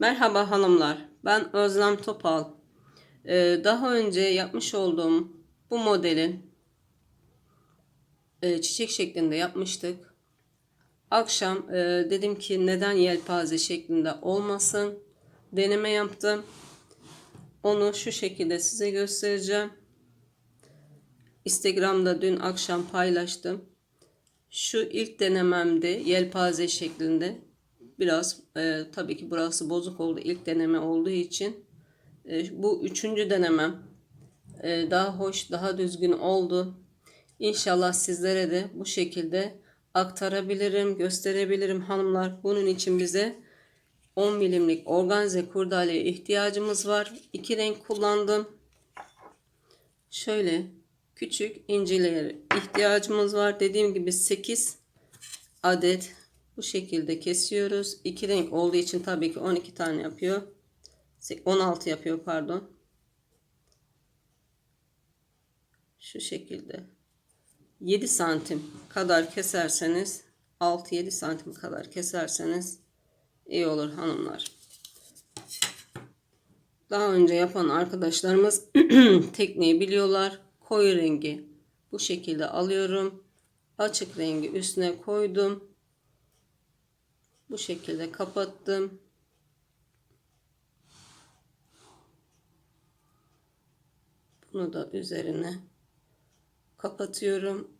Merhaba hanımlar, ben Özlem Topal. Ee, daha önce yapmış olduğum bu modelin e, çiçek şeklinde yapmıştık. Akşam e, dedim ki neden yelpaze şeklinde olmasın. Deneme yaptım. Onu şu şekilde size göstereceğim. Instagram'da dün akşam paylaştım. Şu ilk denememde yelpaze şeklinde biraz e, tabii ki burası bozuk oldu ilk deneme olduğu için. E, bu üçüncü denemem e, daha hoş daha düzgün oldu. İnşallah sizlere de bu şekilde aktarabilirim, gösterebilirim hanımlar. Bunun için bize 10 milimlik organze kurdaleye ihtiyacımız var. İki renk kullandım. Şöyle küçük incilere ihtiyacımız var. Dediğim gibi 8 adet bu şekilde kesiyoruz. İki renk olduğu için tabii ki 12 tane yapıyor. 16 yapıyor pardon. Şu şekilde. 7 santim kadar keserseniz 6-7 santim kadar keserseniz iyi olur hanımlar. Daha önce yapan arkadaşlarımız tekniği biliyorlar. Koyu rengi bu şekilde alıyorum. Açık rengi üstüne koydum. Bu şekilde kapattım. Bunu da üzerine kapatıyorum.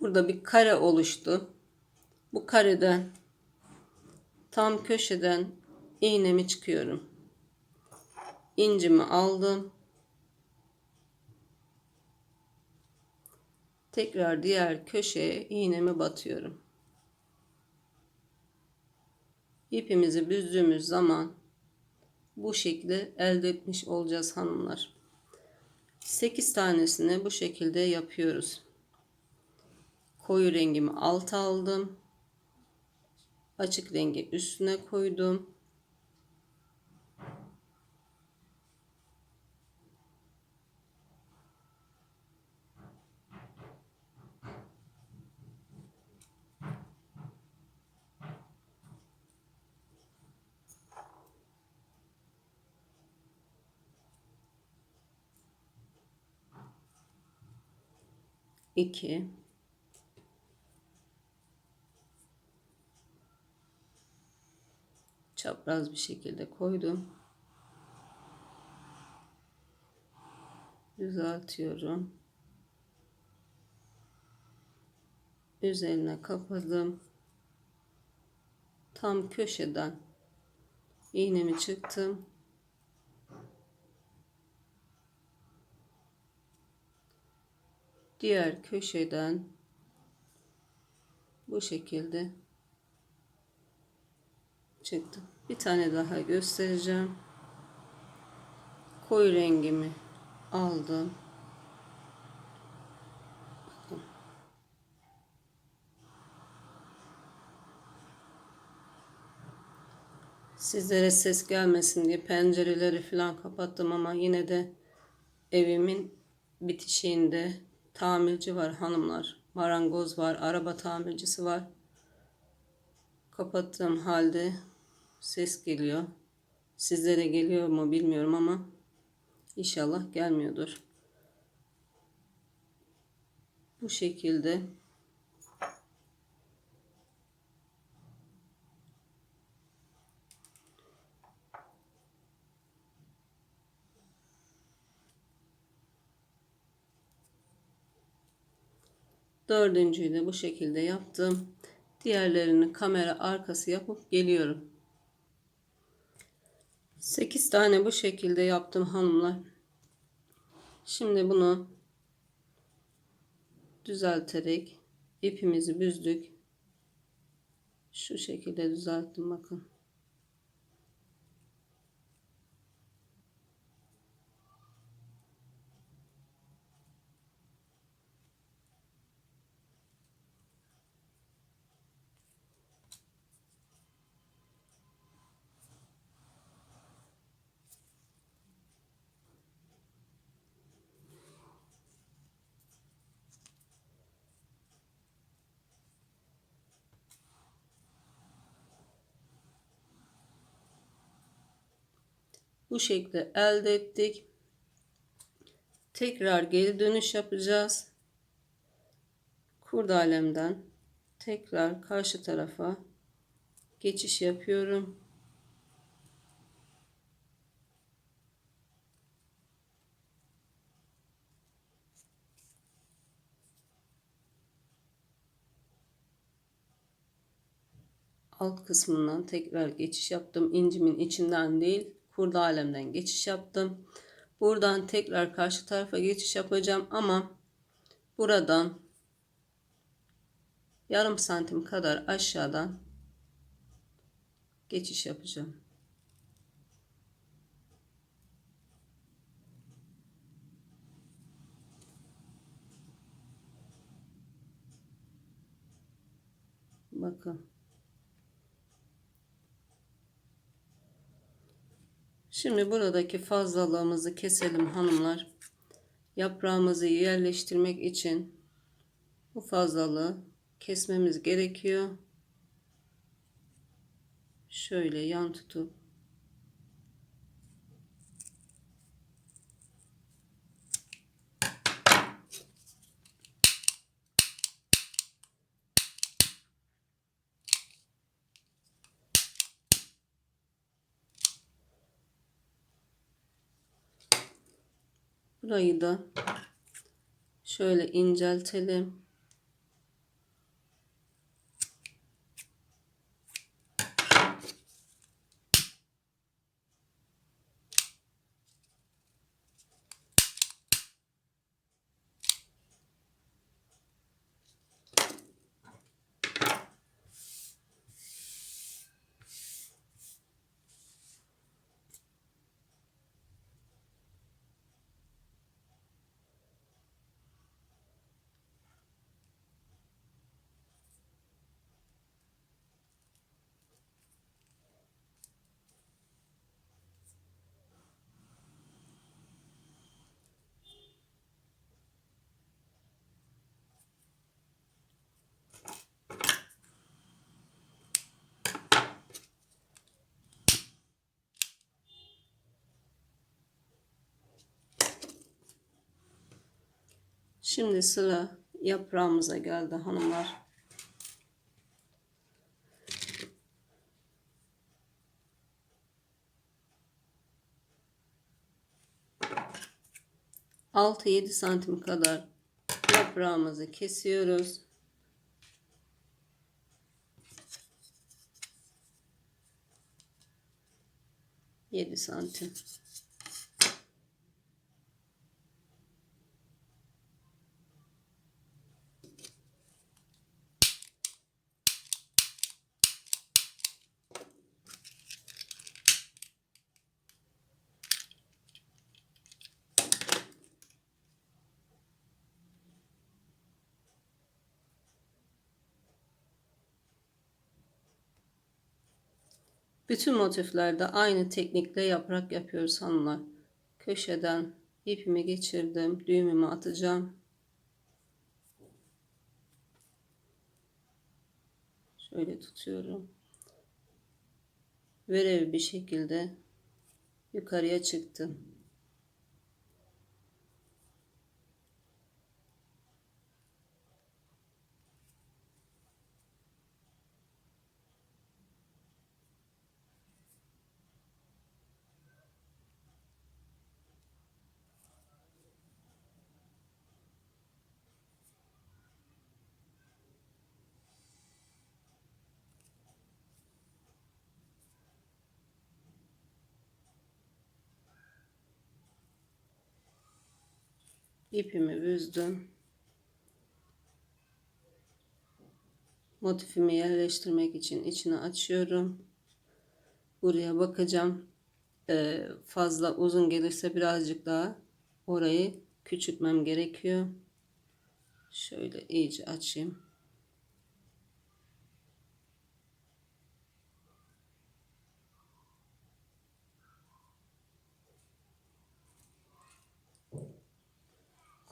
Burada bir kare oluştu. Bu kareden tam köşeden iğnemi çıkıyorum. İncimi aldım. Tekrar diğer köşeye iğnemi batıyorum. İpimizi büzdüğümüz zaman bu şekilde elde etmiş olacağız hanımlar. 8 tanesini bu şekilde yapıyoruz. Koyu rengimi alta aldım. Açık rengi üstüne koydum. İki çapraz bir şekilde koydum. Düzeltiyorum. Üzerine kapadım. Tam köşeden iğnemi çıktım. Diğer köşeden bu şekilde çıktı. Bir tane daha göstereceğim. Koyu rengimi aldım. Sizlere ses gelmesin diye pencereleri falan kapattım ama yine de evimin bitişiğinde tamirci var hanımlar. Marangoz var, araba tamircisi var. Kapattığım halde ses geliyor. Sizlere geliyor mu bilmiyorum ama inşallah gelmiyordur. Bu şekilde Dördüncüyü de bu şekilde yaptım. Diğerlerini kamera arkası yapıp geliyorum. 8 tane bu şekilde yaptım hanımlar. Şimdi bunu düzelterek ipimizi büzdük. Şu şekilde düzelttim bakın. Bu şekli elde ettik. Tekrar geri dönüş yapacağız. Kurdalemden tekrar karşı tarafa geçiş yapıyorum. alt kısmından tekrar geçiş yaptım. İncimin içinden değil, kurdalemden geçiş yaptım. Buradan tekrar karşı tarafa geçiş yapacağım ama buradan yarım santim kadar aşağıdan geçiş yapacağım. Bakın. Şimdi buradaki fazlalığımızı keselim hanımlar. Yaprağımızı yerleştirmek için bu fazlalığı kesmemiz gerekiyor. Şöyle yan tutup Burayı da şöyle inceltelim. Şimdi sıra yaprağımıza geldi hanımlar. Altı yedi santim kadar yaprağımızı kesiyoruz. Yedi santim. Bütün motiflerde aynı teknikle yaprak yapıyoruz hanımlar. Köşeden ipimi geçirdim. Düğümümü atacağım. Şöyle tutuyorum. Verev bir şekilde yukarıya çıktım. İpimi büzdüm. Motifimi yerleştirmek için içine açıyorum. Buraya bakacağım. Ee, fazla uzun gelirse birazcık daha orayı küçültmem gerekiyor. Şöyle iyice açayım.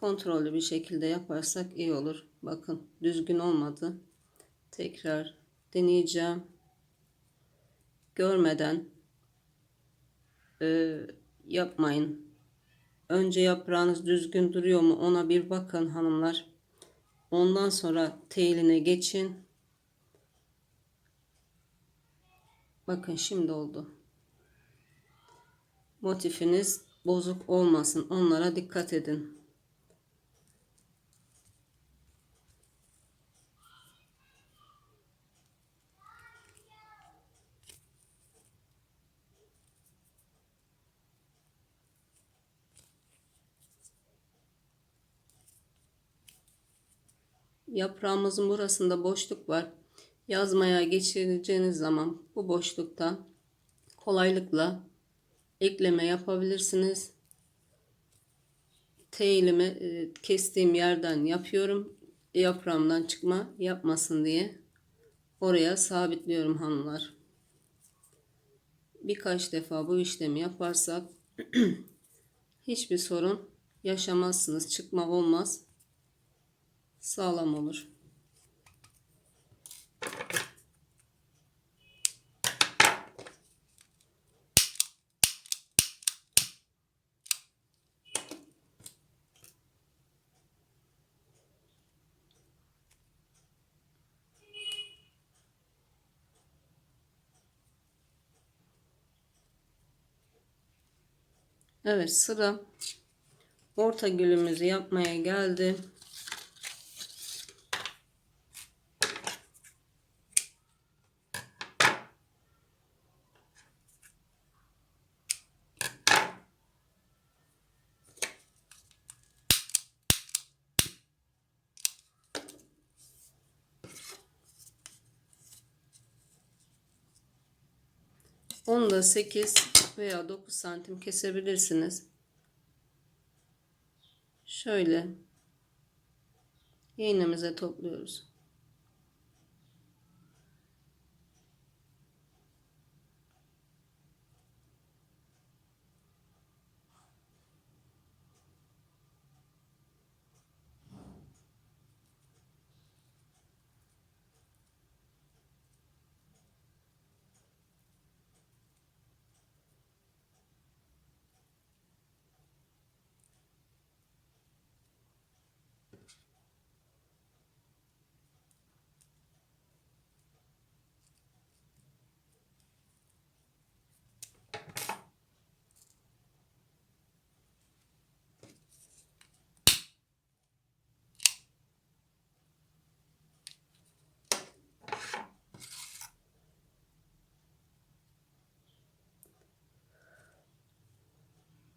Kontrollü bir şekilde yaparsak iyi olur. Bakın düzgün olmadı. Tekrar deneyeceğim. Görmeden e, yapmayın. Önce yaprağınız düzgün duruyor mu ona bir bakın hanımlar. Ondan sonra teline geçin. Bakın şimdi oldu. Motifiniz bozuk olmasın. Onlara dikkat edin. Yaprağımızın burasında boşluk var. Yazmaya geçireceğiniz zaman bu boşlukta kolaylıkla ekleme yapabilirsiniz. Teğilimi e, kestiğim yerden yapıyorum. Yaprağımdan çıkma yapmasın diye oraya sabitliyorum hanımlar. Birkaç defa bu işlemi yaparsak hiçbir sorun yaşamazsınız. Çıkma olmaz. Sağlam olur. Evet sıra orta gülümüzü yapmaya geldi. Onu da 8 veya 9 santim kesebilirsiniz. Şöyle iğnemize topluyoruz.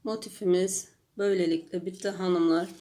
Motifimiz böylelikle bitti hanımlar.